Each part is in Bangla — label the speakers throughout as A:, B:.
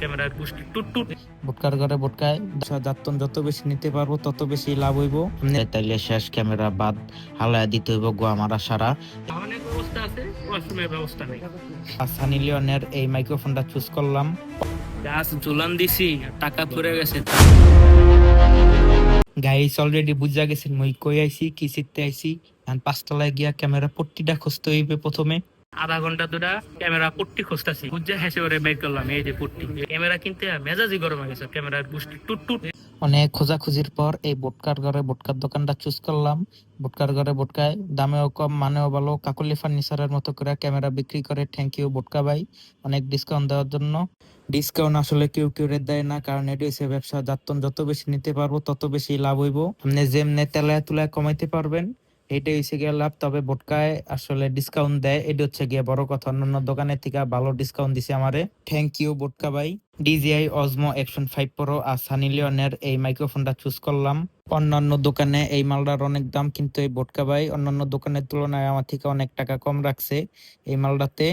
A: ক্যামেরার পুষ্টি টুট টুট।
B: ভোটকার ঘরে ভোটকায়। যাত্তন যত বেশি নিতে পারব তত বেশি লাভ হইব। তাইলে শেষ ক্যামেরা বাদ হালায় দিতে হইব গোয়া মারা সারা।
A: অনেক ব্যবস্থা আছে ওয়াশরুমের ব্যবস্থা নেই।
B: সানি লিওনের এই মাইক্রোফোনটা চুজ করলাম।
A: গাছ ঝুলান দিছি টাকা পড়ে গেছে।
B: গাইস অলরেডি বুঝা গেছেন মই কই আইছি কি চিত্তে আইছি। পাঁচতলায় গিয়া ক্যামেরা পট্টিটা খুঁজতে হইবে প্রথমে।
A: আধা ঘণ্টা দুটা ক্যামেরা পুট্টি খুঁজতেছি। বুঝে হেসে করে বের করলাম, এই যে পুট্টি। ক্যামেরা কিনতে মেজাজই গরম হয়ে গেছে ক্যামেরার পুষ্টি টুট টুট।
B: অনেক খোঁজাখুঁজির পর এই বোটকার ঘরে বোটকার দোকানটা চুজ করলাম। বোটকার ঘরে বোটকায় দামেও কম, মানেও ভালো, কাকলি ফার্নিচারের মতো করে ক্যামেরা বিক্রি করে থ্যাংক ইউ বোটকা ভাই, অনেক ডিসকাউন্ট দেওয়ার জন্য। ডিসকাউন্ট আসলে কেউ কেউ রেট দেয় না, কারণ এটি হচ্ছে ব্যবসা যাত্তন যত বেশি নিতে পারব তত বেশি লাভ হইব। আপনি যেমনে তেলায় তুলায় কমাইতে পারবেন এইটাই হচ্ছে গিয়ে লাভ। তবে বোটকায় আসলে ডিসকাউন্ট দেয়। এটা হচ্ছে গিয়ে বড় কথা। অন্যান্য দোকানের থেকে ভালো ডিসকাউন্ট দিছে আমারে। থ্যাংক ইউ বোটকা ভাই। DJI Osmo action five pro আর সানি লিওনের এই মাইক্রোফোনটা চুজ করলাম। অন্যান্য দোকানে এই মালটার অনেক দাম, কিন্তু এই বোটকা ভাই অন্যান্য দোকানের তুলনায় আমার থেকে অনেক টাকা কম রাখছে এই মালটাতে।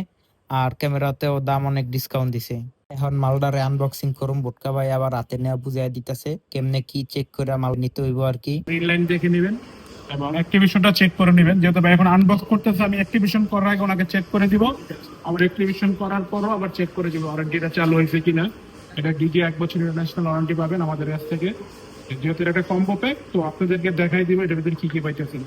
B: আর ক্যামেরাতেও দাম অনেক ডিসকাউন্ট দিছে। এখন মালটারে আনবক্সিং করুম। বোটকা ভাই আবার হাতে নেওয়া বুঝাই দিতেছে। কেমনে কি চেক করে মাল নিতে হইব আর কি।
C: লাইন দেখে নেবেন। এবং অ্যাক্টিভেশনটা চেক করে নেবেন। যেহেতু ভাই এখন আনবক্স করতেছে আমি অ্যাক্টিভেশন করার আগে ওনাকে চেক করে দিব। আবার অ্যাক্টিভেশন করার পরও আবার চেক করে দিব ওয়ারেন্টিটা চালু হয়েছে কিনা। এটা ডিজি এক বছর ইন্টারন্যাশনাল ওয়ারেন্টি পাবেন আমাদের কাছ থেকে। যেহেতু এটা একটা কম্বো প্যাক তো আপনাদেরকে দেখাই দিব এটার ভিতরে কি কি পাইতেছেন।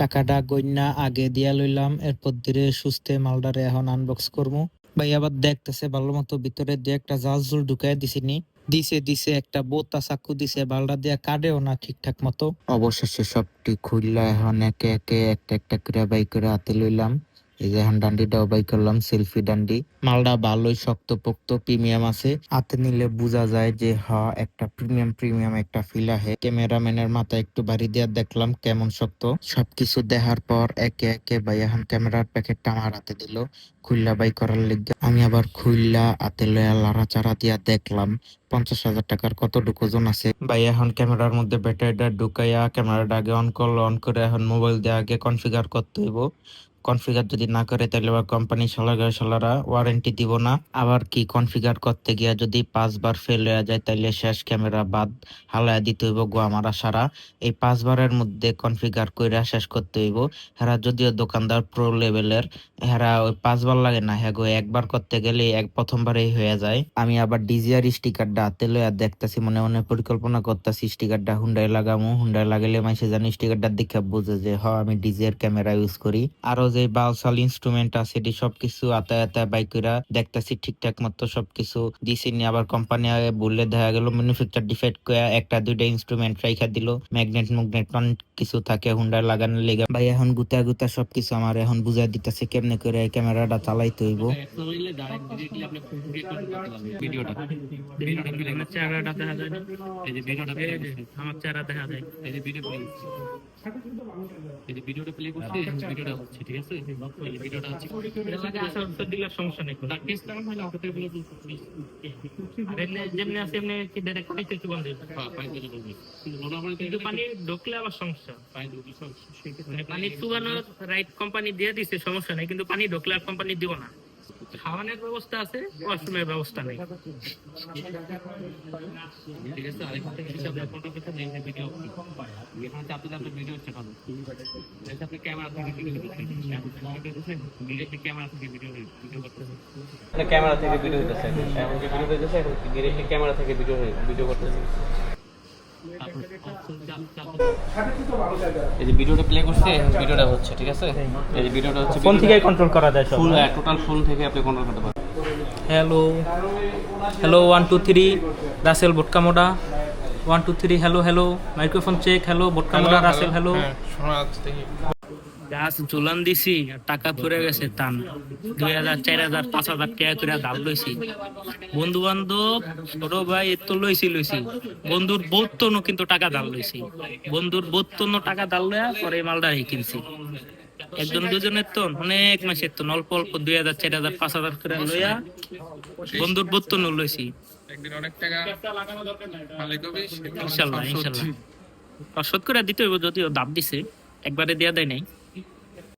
B: টাকাটা গইনা আগে দিয়া লইলাম এরপর ধীরে সুস্থে মালটারে এখন আনবক্স করব ভাই আবার দেখতেছে ভালো মতো ভিতরে দিয়ে একটা জাল জুল ঢুকাই দিছিনি। দিছে দিছে, একটা বোতা চাকু দিছে বালটা দিয়া কাটেও না ঠিকঠাক মতো। অবশেষে সবটি খুললা এখন একে একে একটা একটা করে বাই করে হাতে লইলাম। এই যে এখন ডান্ডিটাও বাই করলাম, সেলফি ডান্ডি। মালটা ভালোই শক্ত পোক্ত প্রিমিয়াম আছে। হাতে নিলে বোঝা যায় যে, হ, একটা প্রিমিয়াম প্রিমিয়াম একটা ফিল আহে ক্যামেরাম্যানের মাথায় একটু বাড়ি দিয়ে দেখলাম কেমন শক্ত। সবকিছু দেখার পর একে একে ভাই এখন ক্যামেরার প্যাকেটটা আমার হাতে দিল। খুল্লা বাই করার লিগে আমি আবার খুল্লা হাতে লয়া লাড়াচাড়া দিয়া দেখলাম, পঞ্চাশ হাজার টাকার কতটুকু ওজন আছে। ভাই, এখন ক্যামেরার মধ্যে ব্যাটারিটা ঢুকাইয়া ক্যামেরাটা আগে অন করল অন করে এখন মোবাইল দিয়ে আগে কনফিগার করতে হইব। কনফিগার যদি না করে, তাহলে আবার কোম্পানি সালাগা সালারা ওয়ারেন্টি দিব না। আবার কি কনফিগার করতে গিয়া যদি পাঁচবার ফেল হয়ে যায়, তাহলে শেষ ক্যামেরা বাদ হালায়া দিতে হইব গোয়া মারা সারা এই পাঁচবারের মধ্যে কনফিগার কইরা শেষ করতে হইব। হেরা যদিও দোকানদার প্রো লেভেলের হেরা ওই পাঁচবার লাগে না হ্যাঁ গো, একবার করতে গেলে এক প্রথমবারেই হয়ে যায়। আমি আবার ডিজিআর স্টিকারটা হাতে লইয়া দেখতাছি, মনে মনে পরিকল্পনা করতেছি স্টিকারটা হুন্ডায় লাগামু। হুন্ডায় লাগাইলে মাইসে জানি স্টিকারটা দেখে বুঝে যে, হ, আমি ডিজিআর ক্যামেরা ইউজ করি। আরও যে বালসাল ইনস্ট্রুমেন্ট আছে, এটি সবকিছু আতায় আতায় বাইক কইরা দেখতাছি ঠিকঠাক মতো সবকিছু দিছি নি। আবার কোম্পানি আগে বললে দেখা গেল ম্যানুফ্যাকচার ডিফেক্ট করে একটা, দুইটা ইনস্ট্রুমেন্ট রাইখা দিল। ম্যাগনেট অনেক কিছু থাকে হুন্ডার লাগানোর লেগে। ভাই, এখন গুতা গুতা সবকিছু আমার এখন বুঝাই দিতেছে, কেমনে করে ক্যামেরাটা চালাইতে হইব।
A: ভিডিওটা আমার চেহারাটা দেখা যায় না এই যে ভিডিওটা এই যে আমার চেহারা দেখা যায় এই যে ভিডিও প্লে এই যে ভিডিওটা প্লে করছি ভিডিওটা হচ্ছে ঠিক আছে এই যে ভিডিওটা হচ্ছে এটা লাগে আসার উত্তর দিলে সমস্যা। নেই কোনো টেস্ট করা হলে অটো থেকে বলে আর এমনি যেমনি আছে এমনি কি ডাইরেক্ট পানি কিছু বন্ধ পানি কিছু বন্ধ কিন্তু পানি ঢুকলে আবার সমস্যা। পানি সমস্যা মানে চুবানোর রাইট, কোম্পানি দিয়ে দিছে, সমস্যা নেই, কিন্তু পানি ঢুকলে আর কোম্পানি দিব না। খাওয়ানোর ব্যবস্থা আছে, ওয়াশরুমের ব্যবস্থা নেই। ঠিক আছে আরেকটা হিসাবে নেই ভিডিও এখানে চাপতে ভিডিও এটা আপনি ক্যামেরা থেকে ভিডিও করতেছেন ক্যামেরা থেকে ভিডিও ভিডিও
D: ক্যামেরা থেকে ভিডিও হইতেছে। এখন যে ভিডিও হইতেছে ডিরেক্টলি ক্যামেরা থেকে ভিডিও ভিডিও করতেছে। এই যে ভিডিওটা প্লে করছে ভিডিওটা হচ্ছে ঠিক আছে? এই যে ভিডিওটা হচ্ছে
B: ফোন থেকে কন্ট্রোল করা যায়
D: ফুল টোটাল ফোন থেকে আপনি কন্ট্রোল করতে পারেন।
E: Hello hello one two three Rasel বোটকামোডা one two three hello hello microphone check hello বোটকামোডা Rasel hello
A: গাছ ঝুলান দিছি টাকা পড়ে গেছে টান। দুই হাজার চার হাজার পাঁচ হাজার টাকা করে দাম লইছি। বন্ধু বান্ধব ছোট ভাই এর তো লইছি লইছি। বন্ধুর বৌত্তনও কিন্তু টাকা দাম লইছি। বন্ধুর বৌত্তন টাকা দাম লইয়া পরে মালটা কিনছি। একজন দুজনের তো অনেক মাসের তো অল্প অল্প দুই হাজার চার হাজার পাঁচ হাজার করে লইয়া বন্ধুর বৌত্তন লইছি। ইনশাল্লাহ ইনশাল্লাহ। শোধ করে দিতে হইব যদিও দাম দিছে একবারে দেয়া দেয় নাই।